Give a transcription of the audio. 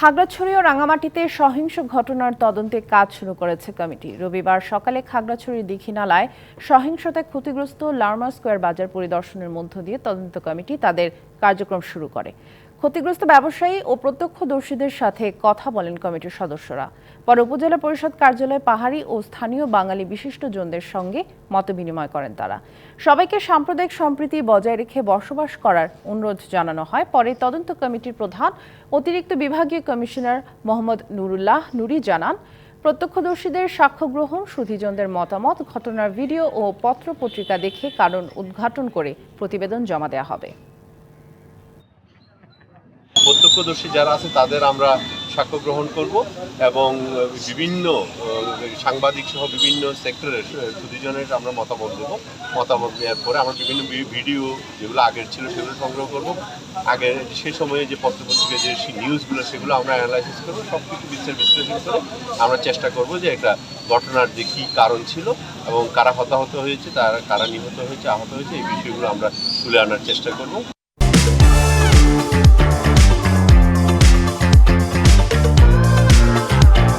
খাগড়াছড়ি ও রাঙামাটিতে সহিংস ঘটনার তদন্তে কাজ শুরু করেছে কমিটি। রবিবার সকালে খাগড়াছড়ির দীঘিনালায় সহিংসতায় ক্ষতিগ্রস্ত লার্মা স্কোয়ার বাজার পরিদর্শনের মধ্য দিয়ে তদন্ত কমিটি তাদের কার্যক্রম শুরু করে। ক্ষতিগ্রস্ত ব্যবসায়ী ও প্রত্যক্ষদর্শীদের সাথে কথা বলেন কমিটির সদস্যরা। পরে উপজেলা পরিষদ কার্যালয়ে পাহাড়ি ও স্থানীয় বাঙালি বিশিষ্টজনদের সঙ্গে মতবিনিময় করেন তারা। সবাইকে সাম্প্রদায়িক সম্প্রীতি বজায় রেখে বসবাস করার অনুরোধ জানানো হয়। পরে তদন্ত কমিটির প্রধান, অতিরিক্ত বিভাগীয় কমিশনার মোহাম্মদ নুরুল্লাহ নুরি জানান, প্রত্যক্ষদর্শীদের সাক্ষ্য গ্রহণ, সুধীজনদের মতামত, ঘটনার ভিডিও ও পত্র পত্রিকা দেখে কারণ উদ্ঘাটন করে প্রতিবেদন জমা দেওয়া হবে। প্রত্যক্ষদর্শী যারা আছে, তাদের আমরা সাক্ষ্য গ্রহণ করব এবং বিভিন্ন সাংবাদিক সহ বিভিন্ন সেক্টরের সুদীজনের আমরা মতামত দেবো। মতামত দেওয়ার পরে আমরা বিভিন্ন ভিডিও যেগুলো আগের ছিল, সেগুলো সংগ্রহ করব। আগের সে সময়ে যে পত্রপত্রিকা, যে নিউজগুলো, সেগুলো আমরা অ্যানালাইসিস করব। সব কিছু বিশ্লেষণ বিশ্লেষণ করে আমরা চেষ্টা করব যে একটা ঘটনার যে কী কারণ ছিল এবং কারা হতাহত হয়েছে, তারা, কারা নিহত হয়েছে, আহত হয়েছে, এই বিষয়গুলো আমরা তুলে আনার চেষ্টা করব।